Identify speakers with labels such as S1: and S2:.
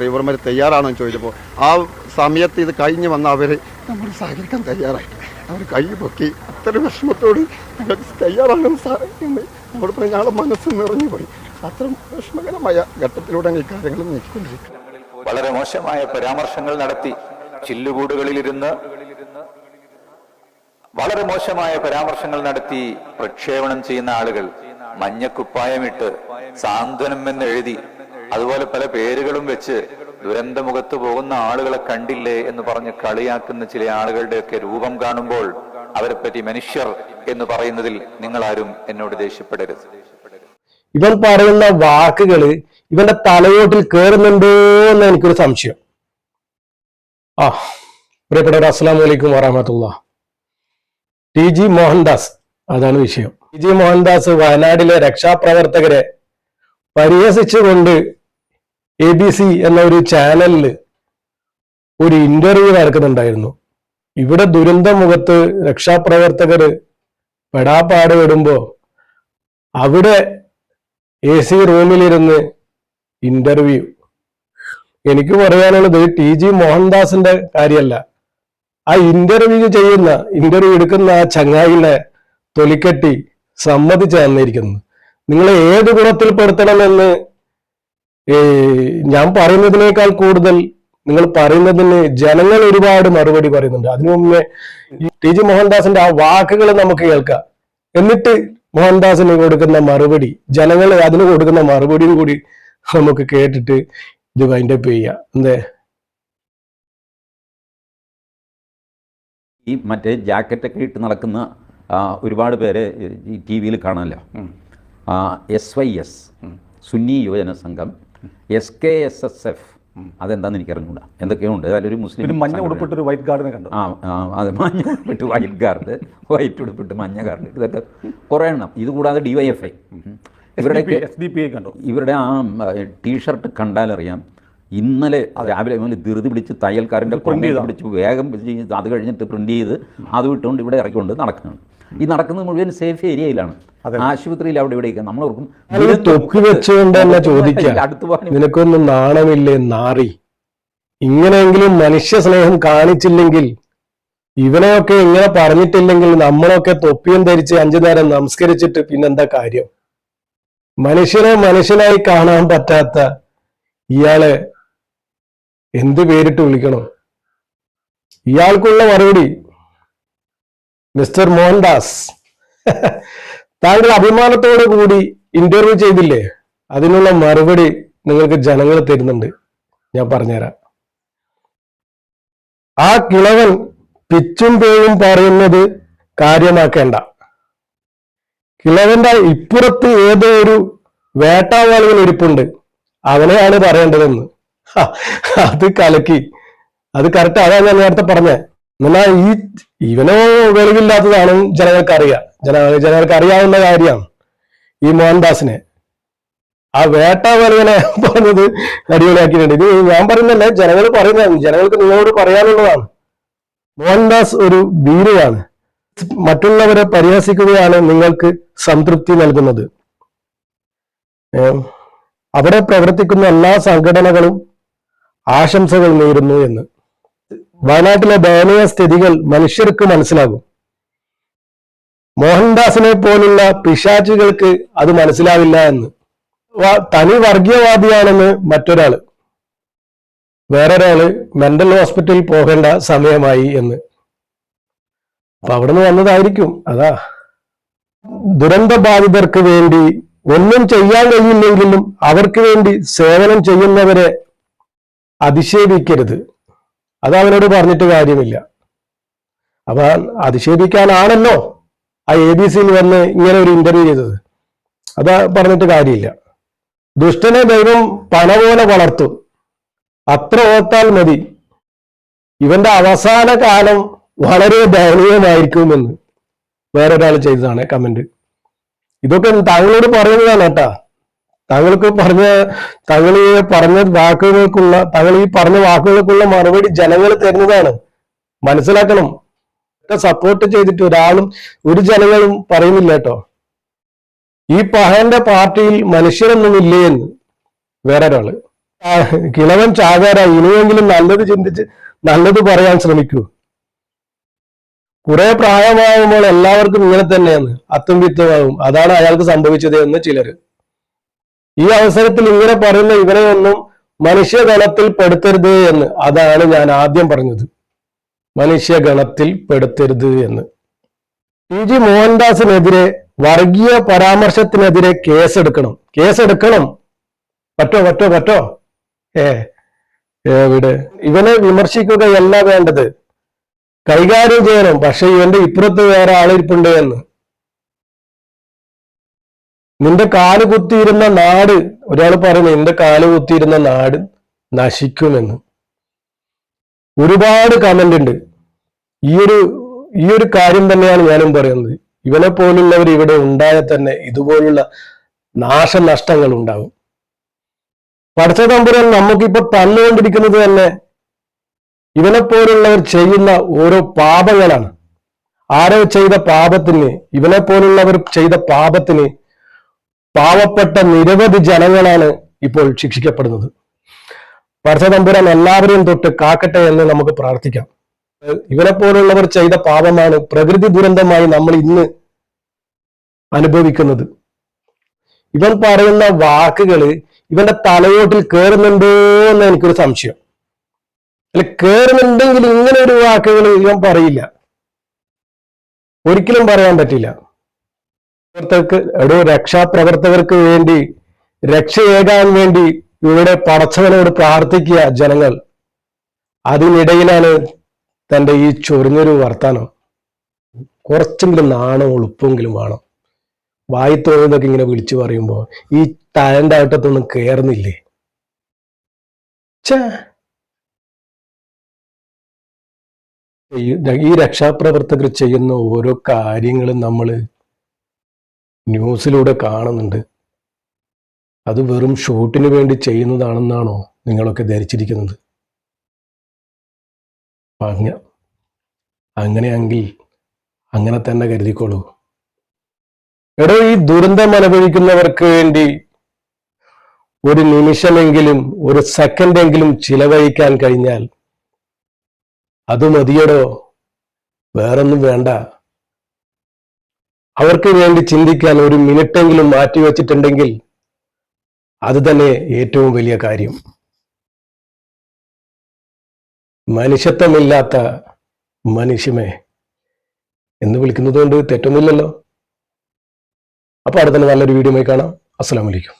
S1: ഡ്രൈവർമാർ തയ്യാറാണെന്ന് ചോദിച്ചപ്പോൾ ആ സമയത്ത് ഇത് കഴിഞ്ഞ് വന്ന അവർ നമ്മൾ സഹകരിക്കാൻ തയ്യാറായി. അവർ കൈ പൊക്കി അത്ര വിഷമത്തോട് ഞങ്ങൾക്ക് എന്ന് അവിടെ പറഞ്ഞ ഞങ്ങളുടെ മനസ്സ് നിറഞ്ഞു പോയി. അത്ര വിഷമകരമായ ഘട്ടത്തിലൂടെ ഈ കാര്യങ്ങൾ നീക്കിക്കൊണ്ടിരിക്കുന്നത്
S2: വളരെ മോശമായ പരാമർശങ്ങൾ നടത്തി ചില്ലുകൂടുകളിലിരുന്ന് വളരെ മോശമായ പരാമർശങ്ങൾ നടത്തി പ്രക്ഷേപണം ചെയ്യുന്ന ആളുകൾ മഞ്ഞക്കുപ്പായമിട്ട് സാന്ത്വനം എന്ന് എഴുതി അതുപോലെ പല പേരുകളും വെച്ച് ദുരന്തമുഖത്ത് പോകുന്ന ആളുകളെ കണ്ടില്ലേ എന്ന് പറഞ്ഞ് കളിയാക്കുന്ന ചില ആളുകളുടെയൊക്കെ രൂപം കാണുമ്പോൾ അവരെ അവരെപ്പറ്റി മനുഷ്യർ എന്ന് പറയുന്നതിൽ നിങ്ങൾ ആരും എന്നോട് ദേഷ്യപ്പെടരുത്.
S3: ഇവൻ പറയുന്ന വാക്കുകൾ ഇവന്റെ തലയോട്ടിൽ കയറുന്നുണ്ടോ എന്ന് എനിക്കൊരു സംശയം. ആ പ്രിയപ്പെട്ടവർ അസ്സാം വലൈക്കും വറഹമത്തുള്ള. ടി ജി മോഹൻദാസ് അതാണ് വിഷയം. ടി ജി മോഹൻദാസ് വയനാടിലെ രക്ഷാപ്രവർത്തകരെ പരിഹസിച്ചുകൊണ്ട് എ ബി സി എന്ന ഒരു ചാനലിൽ ഒരു ഇന്റർവ്യൂ നടക്കുന്നുണ്ടായിരുന്നു. ഇവിടെ ദുരന്ത മുഖത്ത് രക്ഷാപ്രവർത്തകർ പെടാപ്പാട് വിടുമ്പോ അവിടെ എ സി റൂമിലിരുന്ന് ഇന്റർവ്യൂ എനിക്ക് പറയാനുള്ളത് ടി ജി മോഹൻദാസിന്റെ കാര്യമല്ല. ആ ഇന്റർവ്യൂ ചെയ്യുന്ന ഇന്റർവ്യൂ എടുക്കുന്ന ആ ചങ്ങായിലെ തൊലിക്കെട്ടി സമ്മതിച്ചു തന്നിരിക്കുന്നു. നിങ്ങളെ ഏത് ഗുണത്തിൽ പെടുത്തണമെന്ന് ഞാൻ പറയുന്നതിനേക്കാൾ കൂടുതൽ നിങ്ങൾ പറയുന്നതിന് ജനങ്ങൾ ഒരുപാട് മറുപടി പറയുന്നുണ്ട്. അതിനു മുമ്പേ ടി ജി മോഹൻദാസിന്റെ ആ വാക്കുകൾ നമുക്ക് കേൾക്കാം. എന്നിട്ട് മോഹൻദാസിന് കൊടുക്കുന്ന മറുപടി ജനങ്ങൾ അതിന് കൊടുക്കുന്ന മറുപടിയും കൂടി നമുക്ക് കേട്ടിട്ട് ഇത് വൈൻഡപ്പ് ചെയ്യാം. എന്തേ?
S4: ഈ മറ്റേ ജാക്കറ്റൊക്കെ ഇട്ട് നടക്കുന്ന ആ, ഒരുപാട് പേര് ടി വിയിൽ കാണാമല്ലോ S Y S Sunni Yuvajana Sangham S K S S F അതെന്താന്ന് എനിക്ക് അറിഞ്ഞുകൂടാ എന്തൊക്കെയുണ്ട് അതിലൊരു മുസ്ലിം
S5: മഞ്ഞ ഉടുപ്പിട്ട് വൈറ്റ് ഗാർഡിനെ കണ്ടു?
S4: ആ അതെ മഞ്ഞ ഉടുപ്പിട്ട് വൈറ്റ് ഗാർഡ് വൈറ്റ് ഉടുപ്പിട്ട് മഞ്ഞ ഗാർഡ് ഇതൊക്കെ കുറേ എണ്ണം. ഇത് കൂടാതെ ഡി വൈ എഫ് ഐ ഇവരുടെ
S5: എസ് ഡി പി ഐ കണ്ടു?
S4: ഇവരുടെ ആ ടീഷർട്ട് കണ്ടാലറിയാം. ഇന്നലെ രാവിലെ മുതൽ ധൃതി പിടിച്ച്
S5: തയ്യൽക്കാരന്റെ പ്രിന്റ്
S4: പിടിച്ച് വേഗം അത് കഴിഞ്ഞിട്ട് പ്രിന്റ് ചെയ്ത് അത് വിട്ടുകൊണ്ട് ഇവിടെ ഇറക്കിക്കൊണ്ട് നടക്കുകയാണ്. ഈ നടക്കുന്നത് മുഴുവൻ സേഫ് ഏരിയയിലാണ്. ആശുപത്രിയിൽ അവിടെ ഇവിടെയൊക്കെ. നമ്മൾ ഓർക്കും
S3: അത് തൊപ്പി വെച്ചുകൊണ്ട് തന്നെ ചോദിക്കാം. നിനക്കൊന്നും നാണമില്ലേ നാറി? ഇങ്ങനെയെങ്കിലും മനുഷ്യ സ്നേഹം കാണിച്ചില്ലെങ്കിൽ ഇവനെയൊക്കെ ഇങ്ങനെ പറഞ്ഞിട്ടില്ലെങ്കിൽ നമ്മളൊക്കെ തൊപ്പിയും ധരിച്ച് അഞ്ചു നേരം നമസ്കരിച്ചിട്ട് പിന്നെന്താ കാര്യം? മനുഷ്യനെ മനുഷ്യനായി കാണാൻ പറ്റാത്ത ഇയാളെ എന്ത് പേരിട്ട് വിളിക്കണം? ഇയാൾക്കുള്ള മറുപടി മിസ്റ്റർ മോഹൻദാസ്. താങ്കൾ അഭിമാനത്തോടു കൂടി ഇന്റർവ്യൂ ചെയ്തില്ലേ? അതിനുള്ള മറുപടി നിങ്ങൾക്ക് ജനങ്ങൾ തരുന്നുണ്ട്. ഞാൻ പറഞ്ഞുതരാം. ആ കിളവൻ പിച്ചും പേയും പറയുന്നത് കാര്യമാക്കേണ്ട. കിളവന്റെ ഇപ്പുറത്ത് ഏതോ ഒരു വേട്ടാവാളികൾ ഇരിപ്പുണ്ട്. അവനെയാണ് പറയേണ്ടതെന്ന്. അത് കലക്കി. അത് കറക്റ്റ് അതാ ഞാൻ നേരത്തെ പറഞ്ഞേ. എന്നാ ഈ ഇവനോ വെളിവില്ലാത്തതാണ് ജനങ്ങൾക്ക് അറിയാം ജന ജനങ്ങൾക്ക് അറിയാവുന്ന കാര്യമാണ് ഈ മോഹൻദാസിനെ. ആ വേട്ട വേട്ടാവലിനെ പറഞ്ഞത് അടിപൊളിയാക്കിയിട്ടുണ്ട്. ഇത് ഞാൻ പറയുന്നല്ല ജനങ്ങൾ പറയുന്നതാണ്. ജനങ്ങൾക്ക് നിങ്ങളോട് പറയാനുള്ളതാണ്. മോഹൻദാസ് ഒരു വീരയാണ് മറ്റുള്ളവരെ പരിഹസിക്കുകയാണ് നിങ്ങൾക്ക് സംതൃപ്തി നൽകുന്നത്. അവിടെ പ്രവർത്തിക്കുന്ന എല്ലാ സംഘടനകളും ആശംസകൾ നേരുന്നു എന്ന്. വയനാട്ടിലെ ദയനീയ സ്ഥിതികൾ മനുഷ്യർക്ക് മനസ്സിലാകും. മോഹൻദാസിനെ പോലുള്ള പിശാചുകൾക്ക് അത് മനസ്സിലാവില്ല എന്ന്. തനി വർഗീയവാദിയാണെന്ന് മറ്റൊരാൾ. വേറൊരാൾ മെന്റൽ ഹോസ്പിറ്റലിൽ പോകേണ്ട സമയമായി എന്ന്. അപ്പൊ അവിടുന്ന് വന്നതായിരിക്കും. അതാ. ദുരന്ത ബാധിതർക്ക് വേണ്ടി ഒന്നും ചെയ്യാൻ കഴിയില്ലെങ്കിലും അവർക്ക് വേണ്ടി സേവനം ചെയ്യുന്നവരെ അധിക്ഷേപിക്കരുത് അത് അവനോട് പറഞ്ഞിട്ട് കാര്യമില്ല. അപ്പൊ അധിക്ഷേപിക്കാനാണല്ലോ ആ എ ബി സിയിൽ വന്ന് ഇങ്ങനെ ഒരു ഇന്റർവ്യൂ ചെയ്തത്. അത് പറഞ്ഞിട്ട് കാര്യമില്ല. ദുഷ്ടനെ ദൈവം പല പോലെ വളർത്തും. അത്ര ഓർത്താൽ മതി. ഇവന്റെ അവസാന കാലം വളരെ ദയനീയമായിരിക്കുമെന്ന് വേറൊരാൾ ചെയ്തതാണ് കമന്റ് ഇതൊക്കെ താങ്കളോട് പറയുന്നതാണ് കേട്ടാ. താങ്കൾക്ക് പറഞ്ഞ താങ്കൾ ഈ പറഞ്ഞ വാക്കുകൾക്കുള്ള താങ്കൾ ഈ പറഞ്ഞ വാക്കുകൾക്കുള്ള മറുപടി ജനങ്ങൾ തരുന്നതാണ്. മനസ്സിലാക്കണം. സപ്പോർട്ട് ചെയ്തിട്ട് ഒരാളും ഒരു ജനങ്ങളും പറയുന്നില്ല കേട്ടോ. ഈ പഹന്റെ പാർട്ടിയിൽ മനുഷ്യരൊന്നും ഇല്ലേ വേറൊരാൾ. ആ, കിളവൻ ചാകാര. ഇനിയെങ്കിലും നല്ലത് ചിന്തിച്ച് നല്ലത് പറയാൻ ശ്രമിക്കൂ. കുറെ പ്രായമാകുമ്പോൾ എല്ലാവർക്കും ഇങ്ങനെ തന്നെയാണ്. അത്തും വിത്തുമാകും അതാണ് അയാൾക്ക് സംഭവിച്ചത് എന്ന് ചിലര്. ഈ അവസരത്തിൽ ഇങ്ങനെ പറയുന്ന ഇവരെ ഒന്നും മനുഷ്യഗണത്തിൽ പെടുത്തരുത് എന്ന് അതാണ് ഞാൻ ആദ്യം പറഞ്ഞത്. മനുഷ്യഗണത്തിൽ പെടുത്തരുത് എന്ന്. പി ജി മോഹൻദാസിനെതിരെ വർഗീയ പരാമർശത്തിനെതിരെ കേസെടുക്കണം. കേസെടുക്കണം. പറ്റോ പറ്റോ പറ്റോ? ഏ എവിടെ ഇവനെ വിമർശിക്കുകയല്ല വേണ്ടത്. കൈകാര്യം ചെയ്യണം. പക്ഷെ ഇവന്റെ ഇപ്പുറത്ത് വേറെ ആളിരിപ്പുണ്ട് എന്ന്. നിന്റെ കാൽ കുത്തിയിരുന്ന നാട് ഒരാൾ പറയുന്നു നിന്റെ കാൽ കുത്തിയിരുന്ന നാട് നശിക്കുമെന്ന്. ഒരുപാട് കമന്റ് ഉണ്ട്. ഈ ഒരു ഈ ഒരു കാര്യം തന്നെയാണ് ഞാനും പറയുന്നത്. ഇവനെ പോലുള്ളവർ ഇവിടെ ഉണ്ടായാൽ തന്നെ ഇതുപോലുള്ള നാശനഷ്ടങ്ങൾ ഉണ്ടാകും. പഠിച്ച തമ്പുരാൻ നമുക്കിപ്പോ തന്നുകൊണ്ടിരിക്കുന്നത് തന്നെ ഇവനെ പോലുള്ളവർ ചെയ്യുന്ന ഓരോ പാപങ്ങളാണ്. ആരോ ചെയ്ത പാപത്തിന് ഇവനെ പോലുള്ളവർ ചെയ്ത പാപത്തിന് പാവപ്പെട്ട നിരവധി ജനങ്ങളാണ് ഇപ്പോൾ ശിക്ഷിക്കപ്പെടുന്നത്. പരസതമ്പുരാൻ തമ്പുരാൻ എല്ലാവരെയും തൊട്ട് കാക്കട്ടെ എന്ന് നമുക്ക് പ്രാർത്ഥിക്കാം. ഇവരെ പോലുള്ളവർ ചെയ്ത പാപമാണ് പ്രകൃതി ദുരന്തമായി നമ്മൾ ഇന്ന് അനുഭവിക്കുന്നത്. ഇവൻ പറയുന്ന വാക്കുകൾ ഇവന്റെ തലയോട്ടിൽ കയറുന്നുണ്ടോ എന്ന് എനിക്കൊരു സംശയം. അല്ല കയറുന്നുണ്ടെങ്കിൽ ഇങ്ങനെ ഒരു വാക്കുകൾ ഇവൻ പറയില്ല. ഒരിക്കലും പറയാൻ പറ്റില്ല. പ്രവർത്തകർക്ക് എടോ രക്ഷാപ്രവർത്തകർക്ക് വേണ്ടി രക്ഷയേകാൻ വേണ്ടി ഇവിടെ പടച്ചവനോട് പ്രാർത്ഥിക്കുക ജനങ്ങൾ. അതിനിടയിലാണ് തന്റെ ഈ ചൊറിഞ്ഞൊരു വർത്താനം. കുറച്ചെങ്കിലും നാണോ ഉളുപ്പെങ്കിലും വേണം. വായി തോന്നുന്നതൊക്കെ ഇങ്ങനെ വിളിച്ചു പറയുമ്പോൾ ഈ തലന്റെ ആട്ടത്തൊന്നും കയറുന്നില്ലേ ഈ രക്ഷാപ്രവർത്തകർ ചെയ്യുന്ന ഓരോ കാര്യങ്ങളും നമ്മൾ ന്യൂസിലൂടെ കാണുന്നുണ്ട്. അത് വെറും ഷൂട്ടിന് വേണ്ടി ചെയ്യുന്നതാണെന്നാണോ നിങ്ങളൊക്കെ ധരിച്ചിരിക്കുന്നത്? അങ്ങ അങ്ങനെയെങ്കിൽ അങ്ങനെ തന്നെ കരുതിക്കോളൂ. എടോ ഈ ദുരന്തം അനുഭവിക്കുന്നവർക്ക് വേണ്ടി ഒരു നിമിഷമെങ്കിലും ഒരു സെക്കൻഡെങ്കിലും ചിലവഴിക്കാൻ കഴിഞ്ഞാൽ അത് മതിയടോ? വേറൊന്നും വേണ്ട. അവർക്ക് വേണ്ടി ചിന്തിക്കാൻ ഒരു മിനിറ്റെങ്കിലും മാറ്റിവെച്ചിട്ടുണ്ടെങ്കിൽ അത് തന്നെ ഏറ്റവും വലിയ കാര്യം. മനുഷ്യത്വമില്ലാത്ത മനുഷ്യമേ എന്ന് വിളിക്കുന്നത് കൊണ്ട് തെറ്റൊന്നുമില്ലല്ലോ. അപ്പൊ അടുത്ത നല്ലൊരു വീഡിയോ കാണാം. അസ്സലാമലൈക്കും